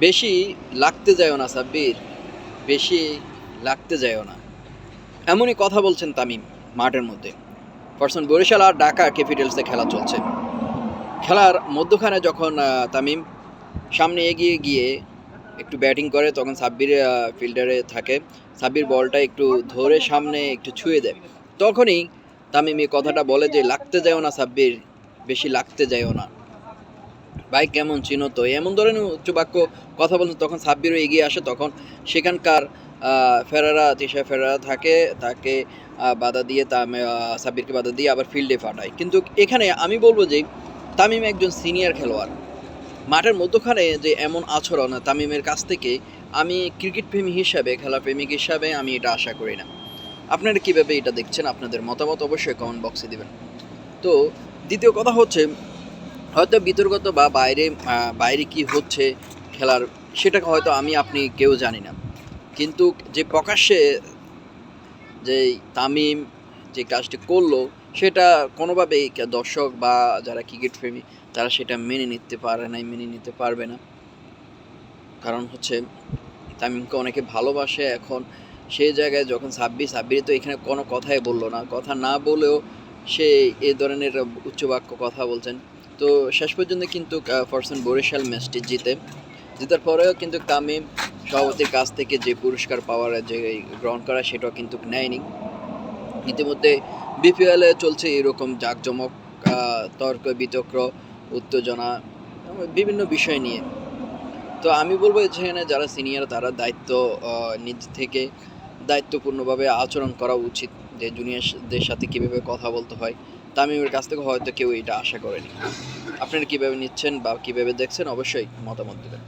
বেশি লাগতে যায়ও না, সাব্বির। বেশি লাগতে যায়ও না। এমনই কথা বলছেন তামিম মাঠের মধ্যে। পার্সন বরিশাল আর ঢাকা ক্যাপিটালসে খেলা চলছে। খেলার মধ্যখানে যখন তামিম সামনে এগিয়ে গিয়ে একটু ব্যাটিং করে, তখন সাব্বির ফিল্ডারে থাকে। সাব্বির বলটা একটু ধরে সামনে একটু ছুঁয়ে দেয়। তখনই তামিম এই কথাটা বলে যে, লাগতে যায়ও না, সাব্বির। বেশি লাগতে যায়ও না। ভাই, কেমন চিনো তো? এমন ধরনের উচ্চ বাক্য কথা বলতে তখন সাব্বিরও এগিয়ে আসে, তখন সেখানকার ফেরারা তিশা ফেরারা থাকে, তাকে বাধা দিয়ে তাম সাব্বিরকে বাধা দিয়ে আবার ফিল্ডে পাঠায়। কিন্তু এখানে আমি বলব যে, তামিম একজন সিনিয়র খেলোয়াড়। মাঠের মধ্যখানে যে এমন আচরণ তামিমের কাছ থেকে আমি ক্রিকেট প্রেমী হিসাবে, খেলা প্রেমিক হিসাবে আমি এটা আশা করি না। আপনারা কীভাবে এটা দেখছেন? আপনাদের মতামত অবশ্যই কমেন্ট বক্সে দিবেন। তো দ্বিতীয় কথা হচ্ছে হয়তো বিতর্কত বা বাইরে বাইরে কি হচ্ছে খেলার সেটা হয়তো আমি, আপনি কেউ জানি না। কিন্তু যে প্রকাশ্যে যে তামিম যে কাজটি করল, সেটা কোনোভাবেই দর্শক বা যারা ক্রিকেট প্রেমী তারা সেটা মেনে নিতে পারে নাই, মেনে নিতে পারবে না। কারণ হচ্ছে, তামিমকে অনেকে ভালোবাসে এখন। সেই জায়গায় যখন সাব্বির সাব্বির তো এখানে কোনো কথাই বলল না। কথা না বলেও সে এ ধরনের উচ্চবাক্য কথা বলছেন। তো শেষ পর্যন্ত কিন্তু ফরসন বরিশাল ম্যাচটি জিতে। জেতার পরেও কিন্তু তামিম সভাপতির কাছ থেকে যে পুরস্কার পাওয়ার, যে গ্রহণ করা, সেটাও কিন্তু নেয়নি। ইতিমধ্যে বিপিএলে চলছে এরকম জাঁকজমক তর্ক, বিতর্ক, উত্তেজনা বিভিন্ন বিষয় নিয়ে। তো আমি বলব যেখানে যারা সিনিয়র তারা দায়িত্ব নিজ থেকে দায়িত্বপূর্ণভাবে আচরণ করা উচিত। যে জুনিয়রদের সাথে কীভাবে কথা বলতে হয় তামিমের কাছ থেকে হয়তো কেউ এটা আশা করেনি। আপনারা কীভাবে নিচ্ছেন বা কীভাবে দেখছেন, অবশ্যই মতামত দেবেন।